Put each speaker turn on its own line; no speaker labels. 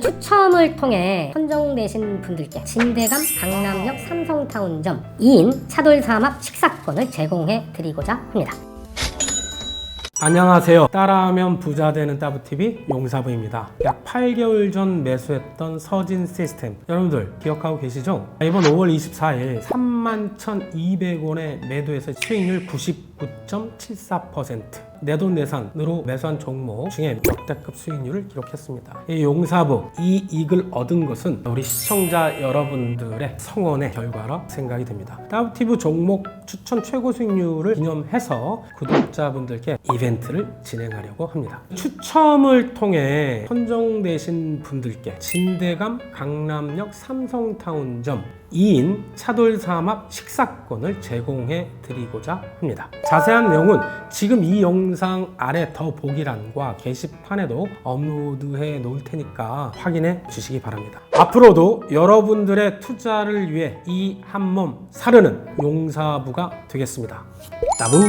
추첨을 통해 선정되신 분들께 진대감 강남역 삼성타운점 2인 차돌 삼합 식사권을 제공해 드리고자 합니다.
안녕하세요. 따라하면 부자 되는 따부TV 용사부입니다. 약 8개월 전 매수했던 서진 시스템. 여러분들 기억하고 계시죠? 이번 5월 24일 31,200원에 매도해서 수익률 99.74%. 내돈내산으로 매수한 종목 중에 역대급 수익률을 기록했습니다. 이 용사부, 이 이익을 얻은 것은 우리 시청자 여러분들의 성원의 결과라 생각이 됩니다. 따부티브 종목 추천 최고 수익률을 기념해서 구독자분들께 이벤트를 진행하려고 합니다. 추첨을 통해 선정되신 분들께 진대감 강남역 삼성타운점 2인 차돌 삼합 식사권을 제공해 드리고자 합니다. 자세한 내용은 지금 이 영상 아래 더 보기란과 게시판에도 업로드해 놓을 테니까 확인해 주시기 바랍니다. 앞으로도 여러분들의 투자를 위해 이 한 몸 사르는 용사부가 되겠습니다. 나무